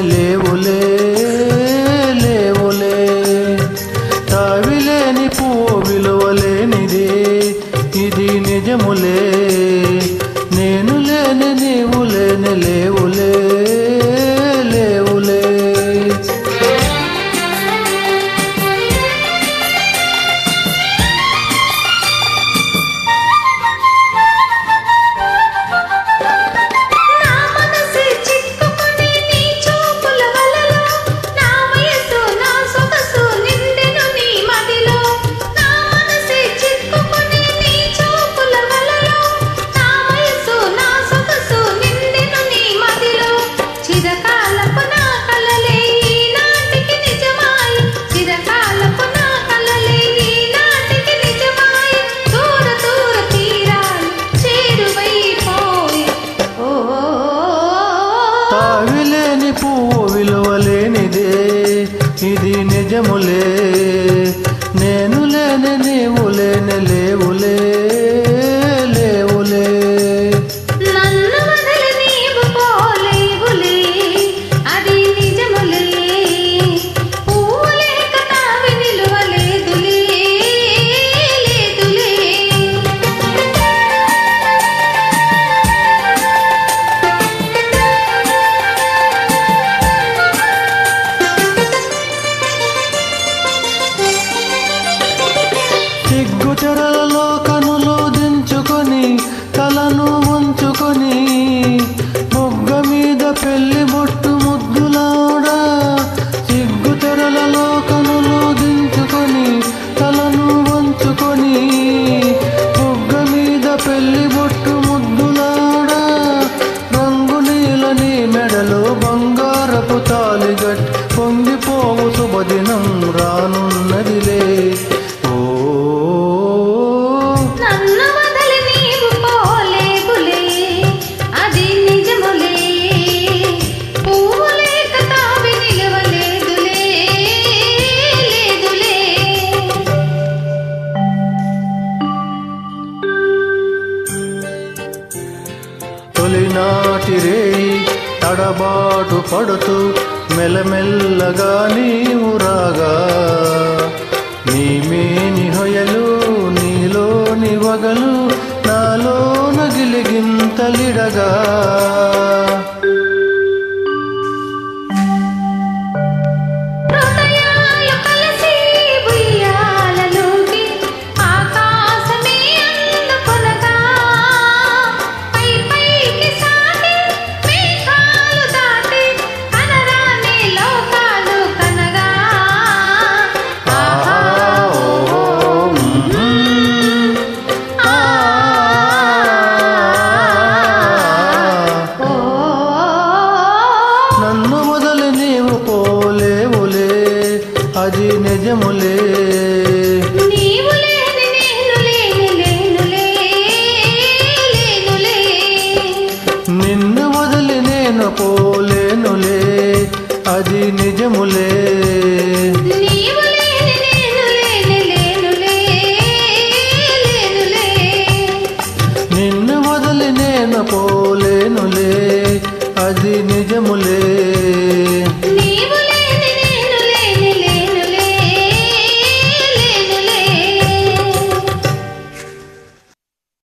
లేవులే లేవులే తావిలేని పువ్వు విలువలేనిదే. ఇది నిజములే. শ্যামলে పెళ్ళి బొట్టు ముద్దులాడా సిగ్గు తెరలలో కనులు దించుకొని తలను వంచుకొని బొగ్గ మీద పెళ్ళి బొట్టు ముద్దులాడా రంగు నీలని మెడలో బంగారపు తాలిగట్ పొంగిపోవు శుభదినం రానున్నదిలే. పాతిరేయి తడబాటు పడుతూ మెల్లమెల్లగా నీవు రాగా. నీమే నిహయ రాజీ నిజములే. నిన్ను వదిలి నేను పోలేనులే. అది నిజములే.